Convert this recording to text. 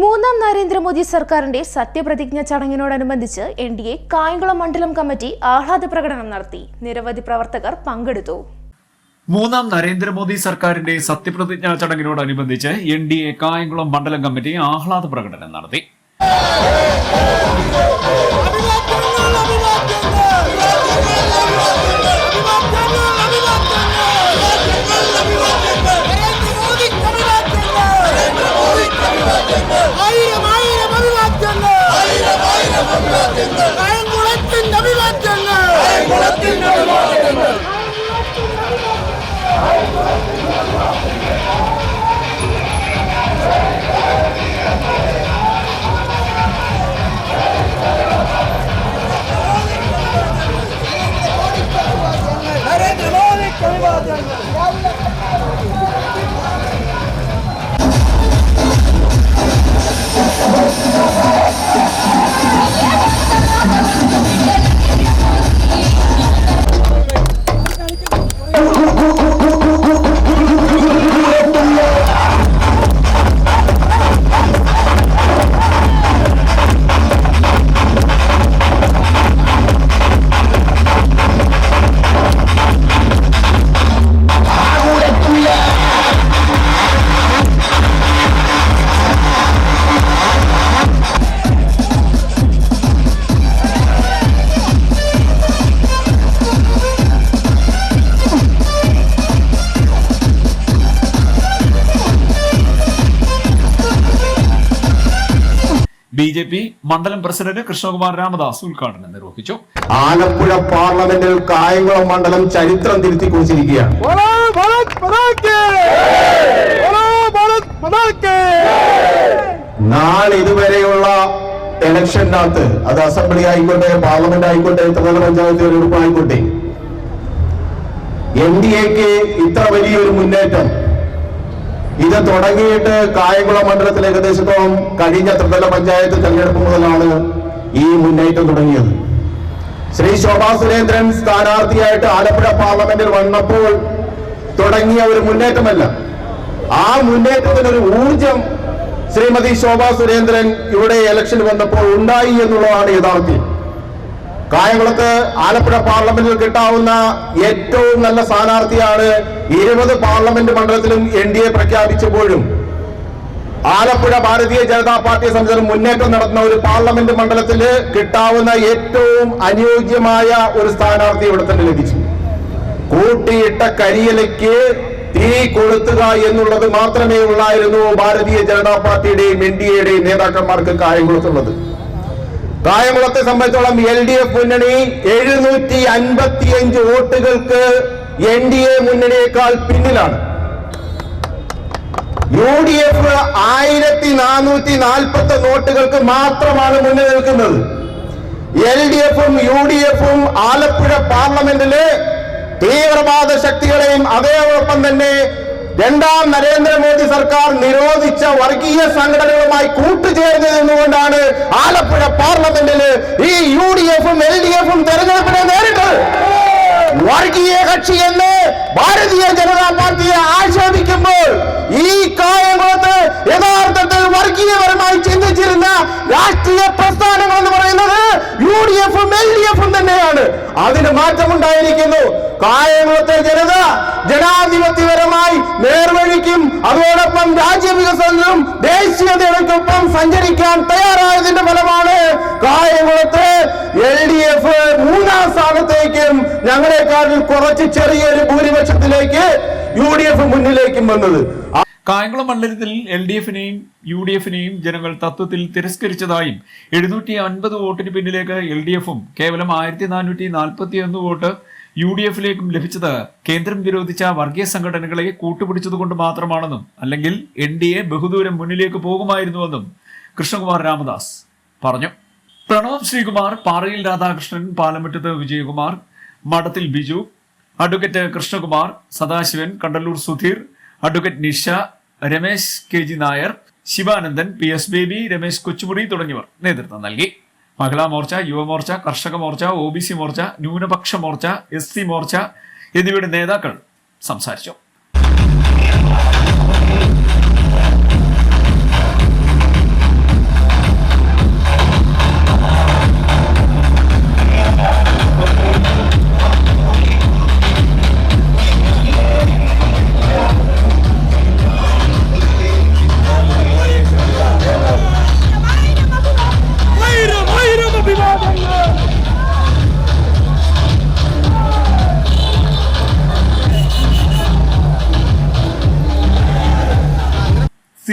മൂന്നാം നരേന്ദ്രമോദി സർക്കാരിന്റെ സത്യപ്രതിജ്ഞ ചടങ്ങിനോടനുബന്ധിച്ച് എൻ ഡി എ കായംകുളം മണ്ഡലം കമ്മിറ്റി ആഹ്ലാദ പ്രകടനം നടത്തി. നിരവധി പ്രവർത്തകർ പങ്കെടുത്തു. മൂന്നാം നരേന്ദ്രമോദി സർക്കാരിന്റെ സത്യപ്രതിജ്ഞാ ചടങ്ങിനോടനുബന്ധിച്ച് എൻ ഡി എ കായംകുളം മണ്ഡലം കമ്മിറ്റി ആഹ്ലാദ പ്രകടനം നടത്തി. குலத்தின் நபி மாற்றங்கள் ബി ജെ പി മണ്ഡലം പ്രസിഡന്റ് കൃഷ്ണകുമാർ രാമദാസ് ഉദ്ഘാടനം നിർവഹിച്ചു. ആലപ്പുഴ പാർലമെന്റിൽ കായംകുളം മണ്ഡലം ചരിത്രം തിരുത്തി കുറിച്ചിരിക്കുകയാണ്. നാളിതുവരെയുള്ള ഇലക്ഷനകത്ത് അത് അസംബ്ലി ആയിക്കോട്ടെ പാർലമെന്റ് ആയിക്കോട്ടെ ത്രിതല പഞ്ചായത്ത് തിരഞ്ഞെടുപ്പ് ആയിക്കോട്ടെ എൻ ഡി എക്ക് ഇത്ര വലിയൊരു മുന്നേറ്റം ഇത് തുടങ്ങിയിട്ട് കായംകുളം മണ്ഡലത്തിൽ ഏകദേശത്തോളം കഴിഞ്ഞ ത്രിതല പഞ്ചായത്ത് തെരഞ്ഞെടുപ്പ് മുതലാണ് ഈ മുന്നേറ്റം തുടങ്ങിയത്. ശ്രീ ശോഭാ സുരേന്ദ്രൻ സ്ഥാനാർത്ഥിയായിട്ട് ആലപ്പുഴ പാർലമെന്റിൽ വന്നപ്പോൾ തുടങ്ങിയ ഒരു മുന്നേറ്റമല്ല. ആ മുന്നേറ്റത്തിന് ഒരു ഊർജം ശ്രീമതി ശോഭാ സുരേന്ദ്രൻ ഇവിടെ ഇലക്ഷൻ വന്നപ്പോൾ ഉണ്ടായി എന്നുള്ളതാണ് യാഥാർത്ഥ്യം കായംകുളത്ത് ആലപ്പുഴ പാർലമെന്റിൽ കിട്ടാവുന്ന ഏറ്റവും നല്ല സ്ഥാനാർത്ഥിയാണ് ഇരുപത് പാർലമെന്റ് മണ്ഡലത്തിലും എൻ ഡി എ പ്രഖ്യാപിച്ചപ്പോഴും. ആലപ്പുഴ ഭാരതീയ ജനതാ പാർട്ടിയെ സംബന്ധിച്ച് മുന്നേറ്റം നടത്തുന്ന ഒരു പാർലമെന്റ് മണ്ഡലത്തിൽ കിട്ടാവുന്ന ഏറ്റവും അനുയോജ്യമായ ഒരു സ്ഥാനാർത്ഥി ഇവിടെ തന്നെ ലഭിച്ചു. കൂട്ടിയിട്ട കരിയിലയ്ക്ക് തീ കൊളുത്തുക എന്നുള്ളത് മാത്രമേ ഉള്ളായിരുന്നു ഭാരതീയ ജനതാ പാർട്ടിയുടെയും എൻ ഡി എയുടെയും നേതാക്കന്മാർക്ക് കായംകുളത്തുള്ളത്. കായംകുളത്തെ സംബന്ധിച്ചോളം എൽ ഡി എഫ് മുന്നണി എഴുന്നൂറ്റി അൻപത്തിയഞ്ച് വോട്ടുകൾക്ക് എൻ ഡി എ മുന്നണിയേക്കാൾ പിന്നിലാണ്. യു ഡി എഫ് ആയിരത്തി നാനൂറ്റി നാൽപ്പത്തി വോട്ടുകൾക്ക് മാത്രമാണ് മുന്നിൽ നിൽക്കുന്നത്. എൽ ഡി എഫും യു ഡി എഫും ആലപ്പുഴ പാർലമെന്റിലെ തീവ്രവാദ ശക്തികളെയും അതേപോലെ തന്നെ രണ്ടാം നരേന്ദ്രമോദി സർക്കാർ നിരോധിച്ച വർഗീയ സംഘടനകളുമായി കൂട്ടുചേർന്ന് നിന്നുകൊണ്ടാണ് ആലപ്പുഴ പാർലമെന്റിൽ ഈ യു ഡി എഫും എൽ ഡി എഫും തെരഞ്ഞെടുപ്പിനെ നേരിട്ടത്. വർഗീയ കക്ഷി എന്ന് ഭാരതീയ ജനതാ പാർട്ടിയെ ആക്ഷേപിക്കുമ്പോൾ ഈ കായംകുളത്ത് യഥാർത്ഥത്തിൽ വർഗീയപരമായി ചിന്തിച്ചിരുന്ന രാഷ്ട്രീയ പ്രസ്ഥാനങ്ങൾ എന്ന് പറയുന്നത് യു ഡി എഫും എൽ ഡി എഫും തന്നെയാണ്. അതിന് മാറ്റമുണ്ടായിരിക്കുന്നു. കായംകുളത്തെ ജനത ജനാധിപത്യപരമായി നേർവഴിക്കും അതോടൊപ്പം രാജ്യവികസനത്തിനും ദേശീയതയ്ക്കൊപ്പം സഞ്ചരിക്കാൻ തയ്യാറായതിന്റെ ഫലമാണ് കായംകുളത്ത് എൽ ഡി എഫ് മൂന്നാം സ്ഥാനത്തേക്കും ഞങ്ങളെക്കാട്ടിൽ കുറച്ച് ചെറിയൊരു ഭൂരിപക്ഷത്തിലേക്ക് യു ഡി എഫ് മുന്നിലേക്കും വന്നത്. കായംകുളം മണ്ഡലത്തിൽ എൽ ഡി എഫിനെയും യു ഡി എഫിനെയും ജനങ്ങൾ തത്വത്തിൽ തിരസ്കരിച്ചതായും എഴുന്നൂറ്റി അൻപത് വോട്ടിന് പിന്നിലേക്ക് എൽ ഡി എഫും കേവലം ആയിരത്തി നാനൂറ്റി നാൽപ്പത്തി ഒന്ന് വോട്ട് യു ഡി എഫിലേക്കും ലഭിച്ചത് കേന്ദ്രം വിരോധിച്ച വർഗീയ സംഘടനകളെ കൂട്ടുപിടിച്ചതുകൊണ്ട് മാത്രമാണെന്നും അല്ലെങ്കിൽ എൻ ഡി എ ബഹുദൂരം മുന്നിലേക്ക് പോകുമായിരുന്നുവെന്നും കൃഷ്ണകുമാർ രാമദാസ് പറഞ്ഞു. പ്രണവ് ശ്രീകുമാർ പാറയിൽ Radhakrishnan Palamuttath Vijayakumar Madathil Biju advocate Krishnakumar Sadasivan Kandallur Sudheer advocate Nisha Ramesh K G Nair Sivanandan P S Baby Ramesh Kochumuri തുടങ്ങിയവർ നേതൃത്വം നൽകി. Mahila Morcha Yuvamorcha Karshaka Morcha O B C Morcha Nyunapaksha Morcha S C Morcha എന്നിവയുടെ നേതാക്കൾ സംസാരിച്ചു.